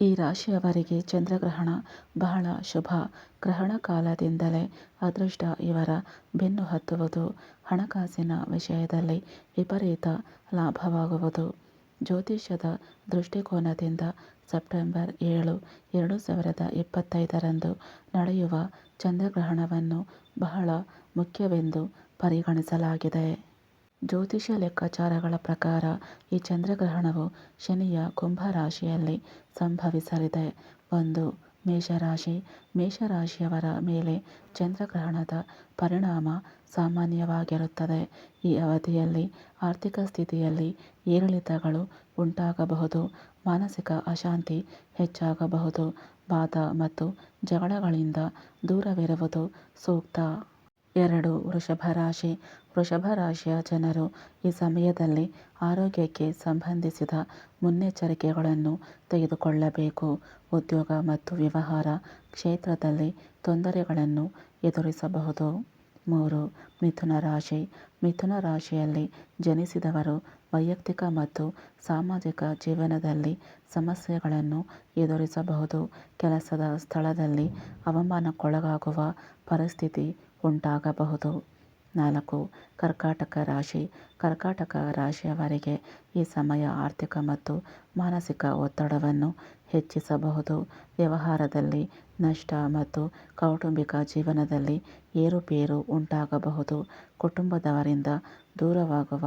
ಈ ರಾಶಿಯವರಿಗೆ ಚಂದ್ರಗ್ರಹಣ ಬಹಳ ಶುಭ. ಗ್ರಹಣ ಕಾಲದಿಂದಲೇ ಅದೃಷ್ಟ ಇವರ ಬೆನ್ನು ಹತ್ತುವುದು ಹಣಕಾಸಿನ ವಿಷಯದಲ್ಲಿ ವಿಪರೀತ ಲಾಭವಾಗುವುದು. ಜ್ಯೋತಿಷ್ಯದ ದೃಷ್ಟಿಕೋನದಿಂದ ಸೆಪ್ಟೆಂಬರ್ ಏಳು, ಎರಡು ಸಾವಿರದ ಇಪ್ಪತ್ತೈದರಂದು ನಡೆಯುವ ಚಂದ್ರಗ್ರಹಣವನ್ನು ಬಹಳ ಮುಖ್ಯವೆಂದು ಪರಿಗಣಿಸಲಾಗಿದೆ. ಜ್ಯೋತಿಷ್ಯ ಲೆಕ್ಕಾಚಾರಗಳ ಪ್ರಕಾರ ಈ ಚಂದ್ರಗ್ರಹಣವು ಶನಿಯ ಕುಂಭ ರಾಶಿಯಲ್ಲಿ ಸಂಭವಿಸಲಿದೆ. ಒಂದು, ಮೇಷರಾಶಿ. ಮೇಷರಾಶಿಯವರ ಮೇಲೆ ಚಂದ್ರಗ್ರಹಣದ ಪರಿಣಾಮ ಸಾಮಾನ್ಯವಾಗಿರುತ್ತದೆ. ಈ ಅವಧಿಯಲ್ಲಿ ಆರ್ಥಿಕ ಸ್ಥಿತಿಯಲ್ಲಿ ಏರಿಳಿತಗಳು ಉಂಟಾಗಬಹುದು. ಮಾನಸಿಕ ಅಶಾಂತಿ ಹೆಚ್ಚಾಗಬಹುದು. ವಾದ ಮತ್ತು ಜಗಳಗಳಿಂದ ದೂರವಿರುವುದು ಸೂಕ್ತ. ಎರಡು ವೃಷಭ ರಾಶಿ ವೃಷಭ ರಾಶಿಯ ಜನರು ಈ ಸಮಯದಲ್ಲಿ ಆರೋಗ್ಯಕ್ಕೆ ಸಂಬಂಧಿಸಿದ ಮುನ್ನೆಚ್ಚರಿಕೆಗಳನ್ನು ತೆಗೆದುಕೊಳ್ಳಬೇಕು. ಉದ್ಯೋಗ ಮತ್ತು ವ್ಯವಹಾರ ಕ್ಷೇತ್ರದಲ್ಲಿ ತೊಂದರೆಗಳನ್ನು ಎದುರಿಸಬಹುದು. ಮೂರು, ಮಿಥುನ ರಾಶಿ. ಮಿಥುನ ರಾಶಿಯಲ್ಲಿ ಜನಿಸಿದವರು ವೈಯಕ್ತಿಕ ಮತ್ತು ಸಾಮಾಜಿಕ ಜೀವನದಲ್ಲಿ ಸಮಸ್ಯೆಗಳನ್ನು ಎದುರಿಸಬಹುದು. ಕೆಲಸದ ಸ್ಥಳದಲ್ಲಿ ಅವಮಾನಕ್ಕೊಳಗಾಗುವ ಪರಿಸ್ಥಿತಿ ಉಂಟಾಗಬಹುದು. ನಾಲ್ಕು, ಕರ್ಕಾಟಕ ರಾಶಿ. ಕರ್ಕಾಟಕ ರಾಶಿಯವರಿಗೆ ಈ ಸಮಯ ಆರ್ಥಿಕ ಮತ್ತು ಮಾನಸಿಕ ಒತ್ತಡವನ್ನು ಹೆಚ್ಚಿಸಬಹುದು. ವ್ಯವಹಾರದಲ್ಲಿ ನಷ್ಟ ಮತ್ತು ಕೌಟುಂಬಿಕ ಜೀವನದಲ್ಲಿ ಏರುಪೇರು ಉಂಟಾಗಬಹುದು. ಕುಟುಂಬದವರಿಂದ ದೂರವಾಗುವ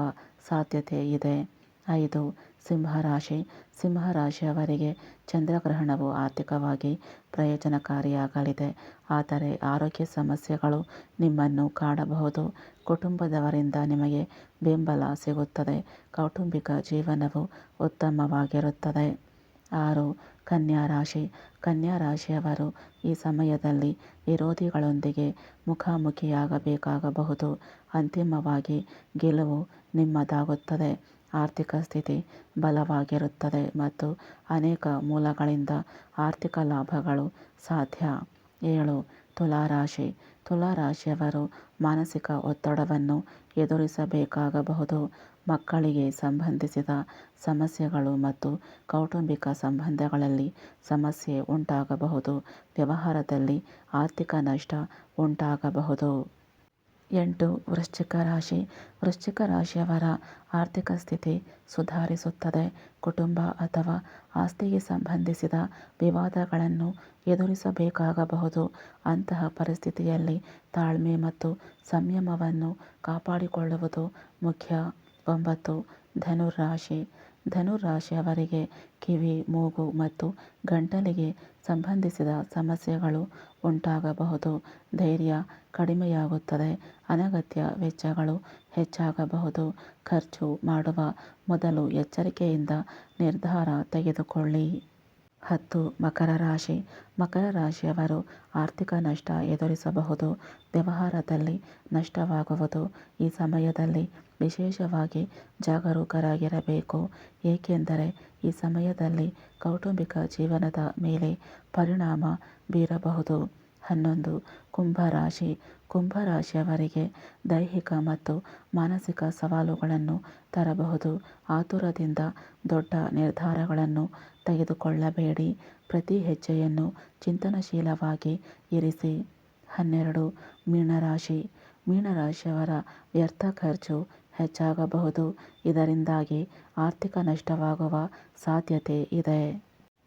ಸಾಧ್ಯತೆ ಇದೆ. ಐದು ಸಿಂಹರಾಶಿ. ಸಿಂಹರಾಶಿಯವರಿಗೆ ಚಂದ್ರಗ್ರಹಣವು ಆರ್ಥಿಕವಾಗಿ ಪ್ರಯೋಜನಕಾರಿಯಾಗಲಿದೆ. ಆದರೆ ಆರೋಗ್ಯ ಸಮಸ್ಯೆಗಳು ನಿಮ್ಮನ್ನು ಕಾಡಬಹುದು ಕುಟುಂಬದವರಿಂದ ನಿಮಗೆ ಬೆಂಬಲ ಸಿಗುತ್ತದೆ. ಕೌಟುಂಬಿಕ ಜೀವನವು ಉತ್ತಮವಾಗಿರುತ್ತದೆ. ಆರು ಕನ್ಯಾ ರಾಶಿ. ಕನ್ಯಾ ರಾಶಿಯವರು ಈ ಸಮಯದಲ್ಲಿ ವಿರೋಧಿಗಳೊಂದಿಗೆ ಮುಖಾಮುಖಿಯಾಗಬೇಕಾಗಬಹುದು. ಅಂತಿಮವಾಗಿ ಗೆಲುವು ನಿಮ್ಮದಾಗುತ್ತದೆ. ಆರ್ಥಿಕ ಸ್ಥಿತಿ ಬಲವಾಗಿರುತ್ತದೆ ಮತ್ತು ಅನೇಕ ಮೂಲಗಳಿಂದ ಆರ್ಥಿಕ ಲಾಭಗಳು ಸಾಧ್ಯ. ಏಳು, ತುಲಾರಾಶಿ. ತುಲಾರಾಶಿಯವರು ಮಾನಸಿಕ ಒತ್ತಡವನ್ನು ಎದುರಿಸಬೇಕಾಗಬಹುದು. ಮಕ್ಕಳಿಗೆ ಸಂಬಂಧಿಸಿದ ಸಮಸ್ಯೆಗಳು ಮತ್ತು ಕೌಟುಂಬಿಕ ಸಂಬಂಧಗಳಲ್ಲಿ ಸಮಸ್ಯೆ ಉಂಟಾಗಬಹುದು. ವ್ಯವಹಾರದಲ್ಲಿ ಆರ್ಥಿಕ ನಷ್ಟ ಉಂಟಾಗಬಹುದು. ಎಂಟು ವೃಶ್ಚಿಕ ರಾಶಿ. ವೃಶ್ಚಿಕ ರಾಶಿಯವರ ಆರ್ಥಿಕ ಸ್ಥಿತಿ ಸುಧಾರಿಸುತ್ತದೆ. ಕುಟುಂಬ ಅಥವಾ ಆಸ್ತಿಗೆ ಸಂಬಂಧಿಸಿದ ವಿವಾದಗಳನ್ನು ಎದುರಿಸಬೇಕಾಗಬಹುದು. ಅಂತಹ ಪರಿಸ್ಥಿತಿಯಲ್ಲಿ ತಾಳ್ಮೆ ಮತ್ತು ಸಂಯಮವನ್ನು ಕಾಪಾಡಿಕೊಳ್ಳುವುದು ಮುಖ್ಯ. ಒಂಬತ್ತು ಧನುರಾಶಿ ಧನುರಾಶಿಯವರಿಗೆ ಕಿವಿ, ಮೂಗು ಮತ್ತು ಗಂಟಲಿಗೆ ಸಂಬಂಧಿಸಿದ ಸಮಸ್ಯೆಗಳು ಉಂಟಾಗಬಹುದು. ಧೈರ್ಯ ಕಡಿಮೆಯಾಗುತ್ತದೆ. ಅನಗತ್ಯ ವೆಚ್ಚಗಳು ಹೆಚ್ಚಾಗಬಹುದು. ಖರ್ಚು ಮಾಡುವ ಮೊದಲು ಎಚ್ಚರಿಕೆಯಿಂದ ನಿರ್ಧಾರ ತೆಗೆದುಕೊಳ್ಳಿ. ಹತ್ತು ಮಕರ ರಾಶಿ. ಮಕರ ರಾಶಿಯವರು ಆರ್ಥಿಕ ನಷ್ಟ ಎದುರಿಸಬಹುದು. ವ್ಯವಹಾರದಲ್ಲಿ ನಷ್ಟವಾಗುವುದು. ಈ ಸಮಯದಲ್ಲಿ ವಿಶೇಷವಾಗಿ ಜಾಗರೂಕರಾಗಿರಬೇಕು. ಏಕೆಂದರೆ ಈ ಸಮಯದಲ್ಲಿ ಕೌಟುಂಬಿಕ ಜೀವನದ ಮೇಲೆ ಪರಿಣಾಮ ಬೀರಬಹುದು. ಹನ್ನೊಂದು ಕುಂಭರಾಶಿ. ಕುಂಭರಾಶಿಯವರಿಗೆ ದೈಹಿಕ ಮತ್ತು ಮಾನಸಿಕ ಸವಾಲುಗಳನ್ನು ತರಬಹುದು. ಆತುರದಿಂದ ದೊಡ್ಡ ನಿರ್ಧಾರಗಳನ್ನು ತೆಗೆದುಕೊಳ್ಳಬೇಡಿ. ಪ್ರತಿ ಹೆಜ್ಜೆಯನ್ನು ಚಿಂತನಶೀಲವಾಗಿ ಇರಿಸಿ. ಹನ್ನೆರಡು ಮೀನರಾಶಿ. ಮೀನರಾಶಿಯವರ ವ್ಯರ್ಥ ಖರ್ಚು ಹೆಚ್ಚಾಗಬಹುದು. ಇದರಿಂದಾಗಿ ಆರ್ಥಿಕ ನಷ್ಟವಾಗುವ ಸಾಧ್ಯತೆ ಇದೆ.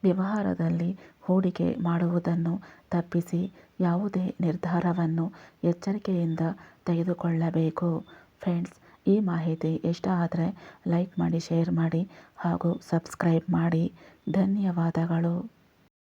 ವ್ಯವಹಾರದಲ್ಲಿ ಹೂಡಿಕೆ ಮಾಡುವುದನ್ನು ತಪ್ಪಿಸಿ ಯಾವುದೇ ನಿರ್ಧಾರವನ್ನು ಎಚ್ಚರಿಕೆಯಿಂದ ತೆಗೆದುಕೊಳ್ಳಬೇಕು. ಫ್ರೆಂಡ್ಸ್, ಈ ಮಾಹಿತಿ ಇಷ್ಟ ಆದರೆ ಲೈಕ್ ಮಾಡಿ, ಶೇರ್ ಮಾಡಿ ಹಾಗೂ ಸಬ್ಸ್ಕ್ರೈಬ್ ಮಾಡಿ. ಧನ್ಯವಾದಗಳು.